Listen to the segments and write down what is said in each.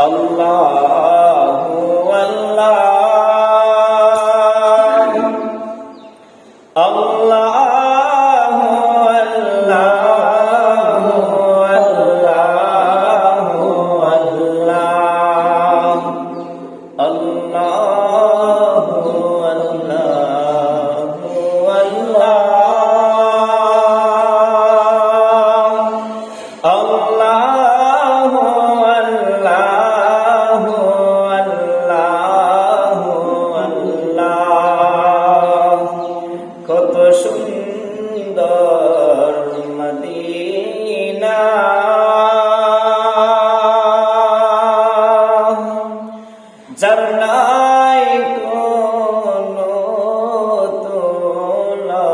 আল্লাহু আল্লাহ আল্লাহু আল্লাহু জান্নাই কোনো তুলনা।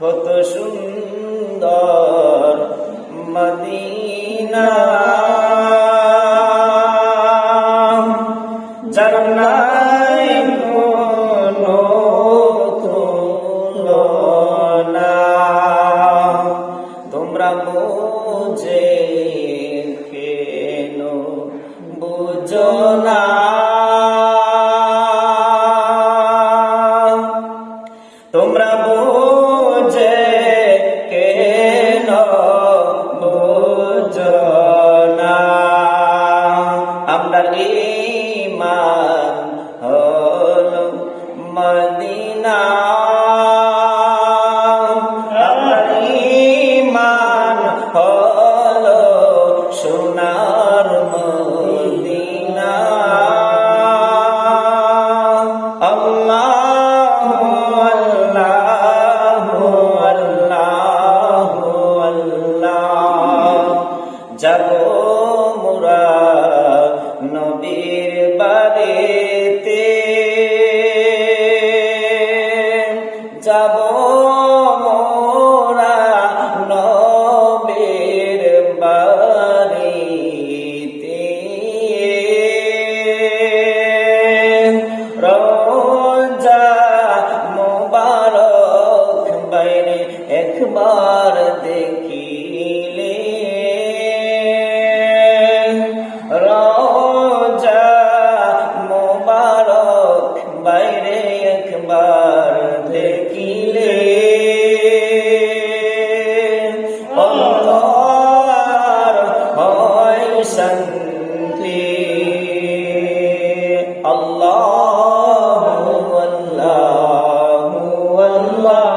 কত সুন্দর মদিনা। যার কোনো ইমান হলো মদিনা। আমরা ইমান হলো সোনার মদিনা। আল্লাহু আল্লাহু আল্লাহু আল্লাহ। যাব বাইরে একবার দেখিলে। অন্তর হয় শান্তি। আল্লাহ আল্লাহ আল্লাহ।